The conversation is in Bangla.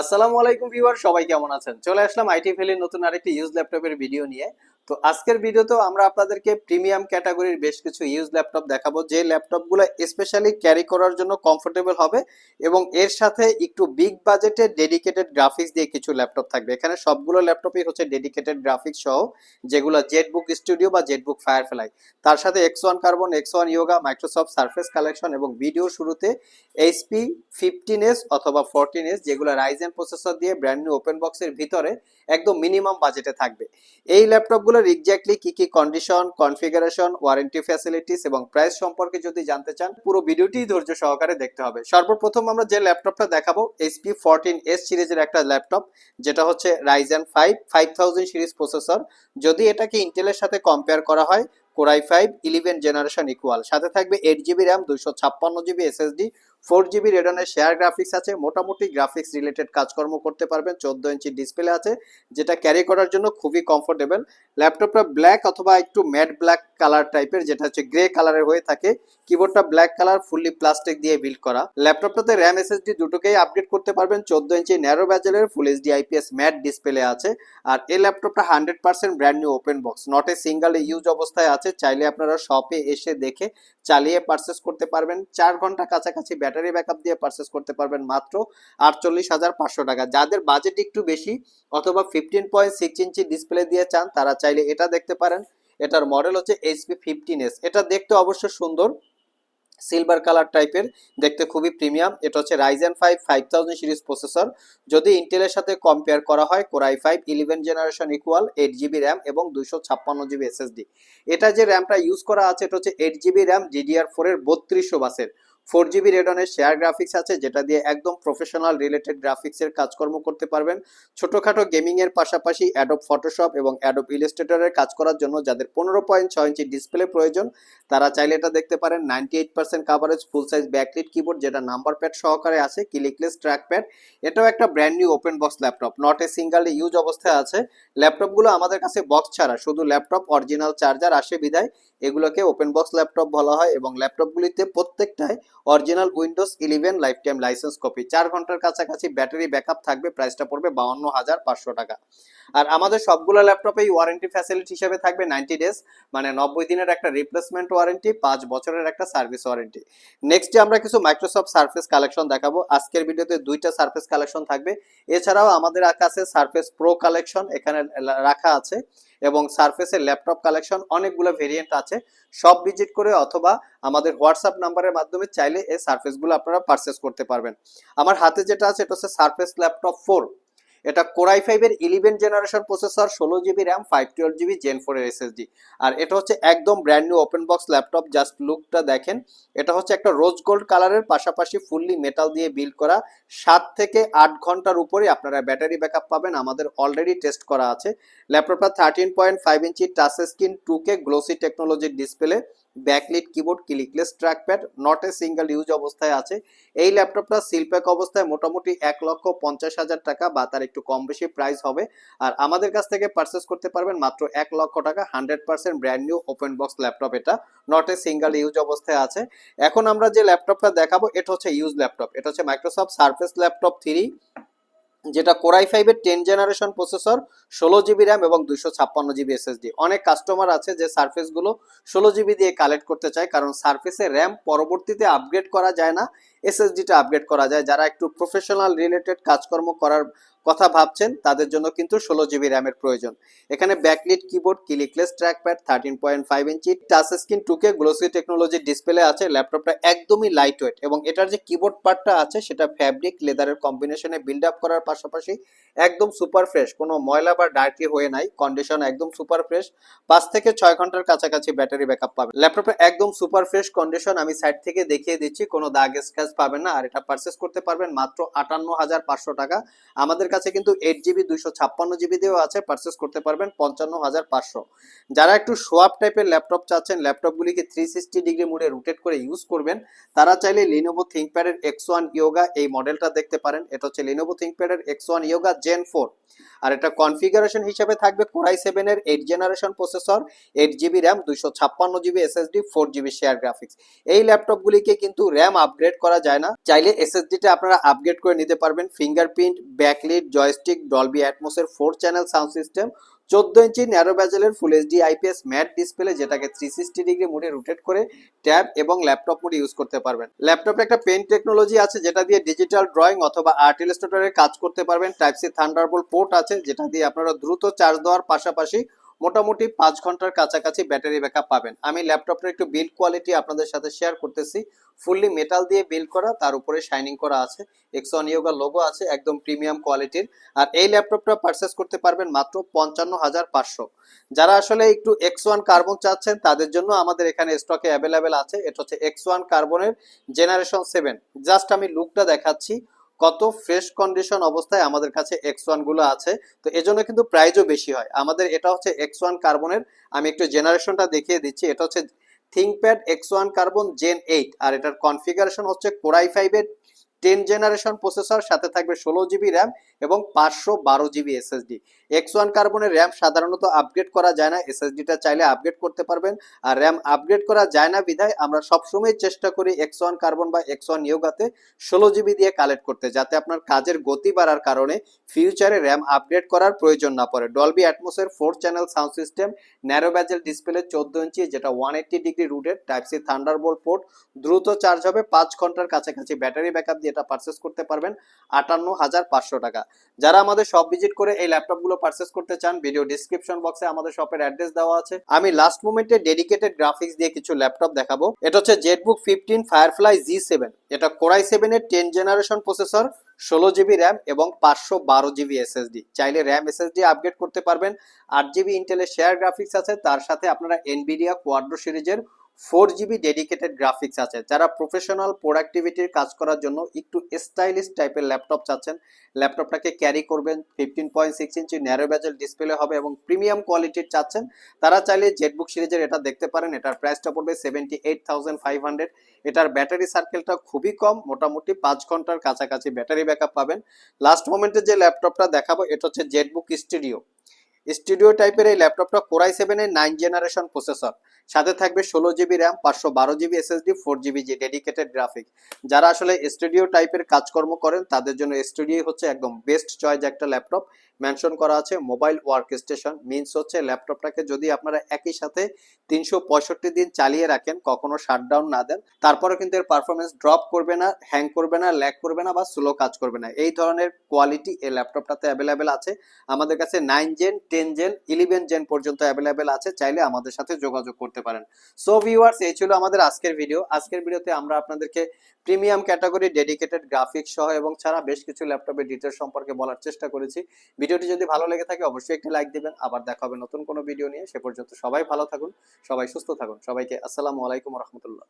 আসসালামু আলাইকুম ভিউয়ার, সবাই কেমন আছেন? চলে আসলাম আইটি ভ্যালির নতুন আরেকটি ইউজ ল্যাপটপের ভিডিও নিয়ে। তো আজকের ভিডিওতেও আমরা আপনাদেরকে প্রিমিয়াম ক্যাটাগরির বেশ কিছু ইউজ ল্যাপটপ দেখাবো। যে ল্যাপটপগুলো স্পেশালি ক্যারি করার জন্য কমফোর্টেবল হবে এবং এর সাথে একটু বিগ বাজেটে ডেডিকেটেড গ্রাফিক্স দিয়ে কিছু ল্যাপটপ থাকবে। এখানে সবগুলো ল্যাপটপই হচ্ছে ডেডিকেটেড গ্রাফিক্স সহ, যেগুলো জেটবুক স্টুডিও বা জেটবুক ফায়ারফ্লাই তার সাথে X one Carbon X one Yoga Microsoft Surface collection এবং ভিডিও শুরুতে এইচপি ফিফটিন এস অথবা ফোরটিন এস যেগুলো রাইজেন প্রসেসর দিয়ে ব্র্যান্ড নিউ ওপেন বক্সের ভিতরে একদম মিনিমাম বাজেটে থাকবে। এই ল্যাপটপগুলোর এক্স্যাক্টলি কি কি কন্ডিশন কনফিগারেশন ওয়ারেন্টি ফ্যাসিলিটিস এবং প্রাইস সম্পর্কে যদি জানতে চান, পুরো ভিডিওটি ধৈর্য সহকারে দেখতে হবে। সর্বপ্রথম আমরা যে ল্যাপটপটা দেখাবো এইচপি ফোরটিন এস সিরিজের একটা ল্যাপটপ যেটা হচ্ছে Ryzen five five thousand series processor যদি এটাকে ইন্টেলের সাথে কম্পেয়ার করা হয় Core i five eleven generation equal সাথে থাকবে এইট জিবি র্যাম দুইশো ছাপ্পান্ন জিবি এসএসডি ফোর জিবি রেডনের শেয়ার গ্রাফিক্স আছে, মোটামুটি গ্রাফিক্স রিলেটেড কাজকর্ম করতে পারবেন, চোদ্দ ইঞ্চি ডিসপ্লে আছে, যেটা ক্যারি করার জন্য খুবই কমফোর্টেবল ল্যাপটপটা ব্ল্যাক অথবা একটু ম্যাট ব্ল্যাক কালার টাইপের যেটা হচ্ছে গ্রে কালারের হয়ে থাকে। কিবোর্ডটা ব্ল্যাক কালার ফুললি প্লাস্টিক দিয়ে বিল্ড করা। ল্যাপটপটাতে র্যাম এসএসডি দুটোকেই আপডেট করতে পারবেন, চোদ্দ ইঞ্চি narrow ব্যাজেলের full HD IPS matte display আছে। আর এই ল্যাপটপটা hundred percent brand new open box not a single use অবস্থায় আছে, চাইলে আপনারা শপে এসে দেখে চালিয়ে পারচেস করতে পারবেন। চার ঘণ্টা কাছাকাছি ব্যাটারি ব্যাকআপ দিয়ে পারচেস করতে পারবেন মাত্র আটচল্লিশ হাজার পাঁচশো টাকা। যাদের বাজেট একটু বেশি অথবা fifteen point six inch display দিয়ে চান, তারা চাইলে এটা দেখতে পারেন। এটার মডেল হচ্ছে এইচপি ফিফটিন এস এটা দেখতে অবশ্য সুন্দর সিলভার কালার টাইপের দেখতে খুবই প্রিমিয়াম এটা হচ্ছে Ryzen five five thousand series processor যদি ইন্টেলের সাথে কম্পেয়ার করা হয় Core i five eleven generation equal eight GB RAM এবং দুইশো ছাপ্পান্ন জিবি এসএসডি এটা যে র্যামটা ইউজ করা আছে, এটা হচ্ছে eight GB RAM DDR four এর বত্রিশশো বাসের ফোর জিবি রেডনের শেয়ার গ্রাফিক্স আছে, যেটা দিয়ে একদম প্রফেশনাল রিলেটেড গ্রাফিক্সের কাজকর্ম করতে পারবেন। ছোটোখাটো গেমিং এর পাশাপাশি অ্যাডোব ফটোশপ এবং অ্যাডোব ইলাস্ট্রেটরের কাজ করার জন্য যাদের পনেরো পয়েন্ট ছয় ইঞ্চি ডিসপ্লে প্রয়োজন, তারা চাইলে এটা দেখতে পারেন। Ninety eight percent coverage full size backlit keyboard যেটা নাম্বার প্যাড সহকারে আছে ক্লিকলেস ট্র্যাক প্যাড এটাও একটা brand new open box laptop not a single use অবস্থায় আছে। ল্যাপটপগুলো আমাদের কাছে বক্স ছাড়া, শুধু ল্যাপটপ অরিজিনাল চার্জার আসে বিদায়। এগুলোকে ওপেন বক্স ল্যাপটপ বলা হয় এবং ল্যাপটপগুলিতে প্রত্যেকটাই original Windows eleven lifetime licence copy. চার ঘণ্টার কাছাকাছি ব্যাটারি ব্যাকআপ থাকবে, প্রাইসটা পড়বে বাউন্ন হাজার পাঁচশো টাকা। আর আমাদের সবগুলো ল্যাপটপেই ওয়ারেন্টি ফ্যাসিলিটি হিসেবে থাকবে নাইনটি ডেজ মানে নব্বই দিনের একটা রিপ্লেসমেন্ট ওয়ারেন্টি পাঁচ বছরের একটা সার্ভিস ওয়ারেন্টি নেক্সটে আমরা কিছু মাইক্রোসফট সার্ফেস কালেকশন দেখাবো। আজকের ভিডিওতে দুইটা সার্ফেস কালেকশন থাকবে। এছাড়াও আমাদের কাছে সার্ফেস প্রো কালেকশন এখানে রাখা আছে। এবং সার্ফেসের ল্যাপটপ কালেকশন অনেকগুলো ভেরিয়েন্ট আছে। সব ভিজিট করে অথবা আমাদের হোয়াটসঅ্যাপ নাম্বারের মাধ্যমে চাইলে এই সার্ফেসগুলো আপনারা পারচেস করতে পারবেন। আমার হাতে যেটা আছে, এটা হচ্ছে সার্ফেস ল্যাপটপ ফোর এটা কোরাই ফাইভের ইলেভেন জেনারেশন প্রসেসর ষোলো GB RAM five twelve GB gen four ফোরের এসএসডি আর এটা হচ্ছে একদম brand new open box laptop just লুকটা দেখেন। এটা হচ্ছে একটা রোজ গোল্ড কালারের পাশাপাশি ফুললি মেটাল দিয়ে বিল্ড করা। সাত থেকে আট ঘণ্টার উপরে আপনারা ব্যাটারি ব্যাকআপ পাবেন। আমাদের অলরেডি টেস্ট করা আছে। ল্যাপটপটা thirteen point five inch touch screen two K glossy টেকনোলজির display backlit keyboard clickless trackpad not a single use অবস্থায় আছে। এই ল্যাপটপটা সিলপ্যাক অবস্থায় মোটামুটি এক লক্ষ পঞ্চাশ হাজার টাকা বা তার একটু কম বেশি প্রাইস হবে। আর আমাদের কাছ থেকে পারচেস করতে পারবেন মাত্র এক লক্ষ টাকা hundred percent brand new open box laptop এটা নট এ সিঙ্গেল ইউজ অবস্থায় আছে। এখন আমরা যে ল্যাপটপটা দেখাবো, এটা হচ্ছে ইউজ ল্যাপটপ এটা হচ্ছে মাইক্রোসফট সার্ফেস ল্যাপটপ থ্রি যেটা কোরাই ফাইভের টেন জেনারেশন প্রসেসর ষোলো জিবি র্যাম এবং দুইশো ছাপ্পান্ন জিবি এসএসডি অনেক কাস্টমার আছে যে সার্ফেসগুলো ষোলো জিবি দিয়ে কালেক্ট করতে চায়, কারণ সার্ফেসে র্যাম পরবর্তীতে আপগ্রেড করা যায় না। এসএসডিটা আপগ্রেড করা যায়। যারা একটু প্রফেশনাল রিলেটেড কাজকর্ম করার কথা ভাবছেন, তাদের জন্য কিন্তু ষোলো জিবি র্যামের প্রয়োজন। এখানে backlit keyboard clickless trackpad thirteen point five inch touch screen two K glossy টেকনোলজির ডিসপ্লে আছে ল্যাপটপটা একদমই লাইট ওয়েট এবং এটার যে কিবোর্ড পার্টটা আছে, সেটা ফ্যাব্রিক লেদারের কম্বিনেশনে বিল্ড আপ করার পাশাপাশি একদম সুপার ফ্রেশ কোনো ময়লা বা ডার্টি হয়ে নাই কন্ডিশন একদম সুপার ফ্রেশ পাঁচ থেকে ছয় ঘণ্টার কাছাকাছি ব্যাটারি ব্যাকআপ পাবেন। ল্যাপটপটা একদম সুপার ফ্রেশ কন্ডিশন আমি সাইড থেকে দেখিয়ে দিচ্ছি, কোনো দাগ স্ক্র্যাচ পাবেন না, আর এটা পারচেস করতে পারবেন মাত্র আটান্ন হাজার পাঁচশো টাকা। আমাদের কাছে কিন্তু এইট জিবি দুইশো ছাপ্পান্ন জিবি দিয়েও আছে পারচেস করতে পারবেন পঞ্চান্ন হাজার পাঁচশো। যারা একটু সোয়াপ টাইপের ল্যাপটপ চাচ্ছেন ল্যাপটপগুলিকে থ্রি সিক্সটি ডিগ্রি মোডে রোটেট করে ইউজ করবেন, তারা চাইলে লিনোভো থিঙ্কপ্যাডের এক্স ওয়ান ইয়োগা এই মডেলটা দেখতে পারেন। এটা হচ্ছে Lenovo থিঙ্কপ্যাডের X one Yoga gen four আর এটা কনফিগারেশন হিসেবে থাকবে কোরাই সেভেন এর eight generation processor eight GB RAM দুইশো ছাপ্পান্ন GB SSD four GB share graphics এই ল্যাপটপ গুলিকে কিন্তু র্যাম আপগ্রেড করা যায় না। চাইলে এসএসডিটা আপনারা আপগ্রেড করে নিতে পারবেন। ফিঙ্গারপ্রিন্ট ব্যাকলিট জয়স্টিক ডলবি অ্যাটমোসের ফোর চ্যানেল সাউন্ড সিস্টেম চোদ্দ ইঞ্চি narrow ব্যাজেলের full HD IPS matte display যেটাকে থ্রি সিক্সটি ডিগ্রি মোডে রোটেট করে ট্যাব এবং ল্যাপটপ মোডে ইউজ করতে পারবেন। ল্যাপটপে একটা পেন টেকনোলজি আছে যেটা দিয়ে ডিজিটাল ড্রয়িং অথবা আর্ট ইলাস্ট্রেটরের কাজ করতে পারবেন। টাইপ সি থান্ডারবোল্ট পোর্ট আছে যেটা দিয়ে আপনারা দ্রুত চার্জ দেওয়ার পাশাপাশি মোটামুটি পাঁচ ঘণ্টার কাছাকাছি ব্যাটারি ব্যাকআপ পাবেন। আমি ল্যাপটপের একটু বিল্ড কোয়ালিটি আপনাদের সাথে শেয়ার করতেছি। ফুললি মেটাল দিয়ে বিল্ড করা, তার উপরে শাইনিং করা আছে। এক্সন ইয়োগা লোগো আছে, একদম প্রিমিয়াম কোয়ালিটির। আর এই ল্যাপটপটা পারচেস করতে পারবেন মাত্র পঞ্চান্ন হাজার পাঁচশো। যারা আসলে একটু এক্স ওয়ান কার্বন চাচ্ছেন, তাদের জন্য আমাদের এখানে স্টকে অ্যাভেলেবেল আছে। এটা হচ্ছে এক্স ওয়ান কার্বনের জেনারেশন সেভেন জাস্ট আমি লুকটা দেখাচ্ছি। কত ফ্রেশ কন্ডিশন অবস্থায় আমাদের কাছে এক্সগুলো আছে। তো এজন্য কিন্তু প্রাইজও বেশি হয়। আমাদের এটা হচ্ছে এক্স ওয়ান কার্বনের আমি একটু জেনারেশনটা দেখিয়ে দিচ্ছি। এটা হচ্ছে ThinkPad X one Carbon gen eight আর এটার কনফিগারেশন হচ্ছে কোরাই ফাইভের টেন জেনারেশন প্রসেসর, সাথে থাকবে ষোলো জিবি র্যাম এবং পাঁচশো বারো জিবি এসএসডি। এক্স ওয়ান কার্বনের র্যাম সাধারণত আপগ্রেড করা যায় না, এসএসডিটা চাইলে আপগ্রেড করতে পারবেন। আর র্যাম আপগ্রেড করা যায় না বিধায় আমরা সবসময় চেষ্টা করি এক্স ওয়ান কার্বন বা এক্স ওয়ান ইয়োগাতে ষোলো জিবি দিয়ে কালেক্ট করতে, যাতে আপনার কাজের গতি বাড়ার কারণে ফিউচারে র্যাম আপগ্রেড করার প্রয়োজন না পড়ে। Dolby অ্যাটমোসের four channel sound system, narrow bezel display চোদ্দ ইঞ্চি, যেটা one eighty degree rotated, type C Thunderbolt port, দ্রুত চার্জ হবে পাঁচ ঘণ্টার কাছাকাছি, ব্যাটারি ব্যাকআপ দিয়ে এটা পারচেস করতে পারবেন আটান্ন হাজার পাঁচশো টাকা। যারা আমাদের শপ ভিজিট করে এই ল্যাপটপগুলো পারচেস করতে চান ভিডিও ডিসক্রিপশন বক্সে আমাদের শপের অ্যাড্রেস দেওয়া আছে। আমি লাস্ট মোমেন্টে ডেডিকেটেড গ্রাফিক্স দিয়ে কিছু ল্যাপটপ দেখাবো। এটা হচ্ছে ZBook fifteen Firefly G seven এটা কোরাই সেভেনের টেন জেনারেশন প্রসেসর ষোলো জিবি র্যাম এবং পাঁচশো বারো জিবি এসএসডি চাইলে র্যাম এসএসডি আপগ্রেড করতে পারবেন। আট জিবি ইন্টেলের শেয়ার গ্রাফিক্স আছে। তার সাথে আপনারা এনবিডিয়া কোয়াড্রো সিরিজের ফোর জিবি ডেডিকেটেড গ্রাফিক্স আছে। যারা প্রফেশনাল প্রোডাক্টিভিটির কাজ করার জন্য একটু স্টাইলিশ টাইপের ল্যাপটপ চাচ্ছেন ল্যাপটপটাকে ক্যারি করবেন fifteen point six inch narrow bezel display হবে এবং প্রিমিয়াম কোয়ালিটির চাচ্ছেন। তারা চাইলে জেটবুক সিরিজের এটা দেখতে পারেন, এটার প্রাইসটা পড়বে seventy eight thousand five hundred এটার ব্যাটারি সার্কেলটা খুবই কম, মোটামুটি পাঁচ ঘণ্টার কাছাকাছি ব্যাটারি ব্যাকআপ পাবেন। লাস্ট মোমেন্টে যে ল্যাপটপটা দেখাবো, এটা হচ্ছে জেটবুক স্টুডিও স্টুডিও টাইপের এই ল্যাপটপটা কোরাই সেভেনের নাইন জেনারেশন প্রসেসর সাথে থাকবে ষোলো জিবি র্যাম পাঁচশো বারো GB SSD four GB G dedicated graphic যারা আসলে স্টুডিও টাইপের কাজকর্ম করেন, তাদের জন্য স্টুডিও হচ্ছে একদম বেস্ট চয়েস একটা ল্যাপটপ মেনশন করা আছে মোবাইল ওয়ার্ক স্টেশন মিনস হচ্ছে ল্যাপটপটাকে যদি আপনারা একই সাথে তিনশো পঁয়ষট্টি দিন চালিয়ে রাখেন, কখনো শাটডাউন না দেন তারপরে কিন্তু এর পারফরমেন্স ড্রপ করবে না হ্যাং করবে না ল্যাক করবে না বা স্লো কাজ করবে না। এই ধরনের কোয়ালিটি এই ল্যাপটপটাতে অ্যাভেলেবেল আছে। আমাদের কাছে nine gen ten gen eleven gen পর্যন্ত অ্যাভেলেবেল আছে। চাইলে আমাদের সাথে যোগাযোগ করতে পারেন। সো ভিউয়ার্স এই ছিল আমাদের আজকের ভিডিও আজকের ভিডিওতে আমরা আপনাদেরকে প্রিমিয়াম ক্যাটাগরি ডেডিকেটেড গ্রাফিক্স সহ এবং ছাড়া বেশ কিছু ল্যাপটপের ডিটেলস সম্পর্কে বলার চেষ্টা করেছি। ভিডিওটি যদি ভালো লেগে থাকে, অবশ্যই একটি লাইক দিবেন। আবার দেখা হবে নতুন কোনো ভিডিও নিয়ে। সে পর্যন্ত সবাই ভালো থাকুন, সবাই সুস্থ থাকুন। সবাইকে আসসালামু আলাইকুম রহমতুল্লাহ।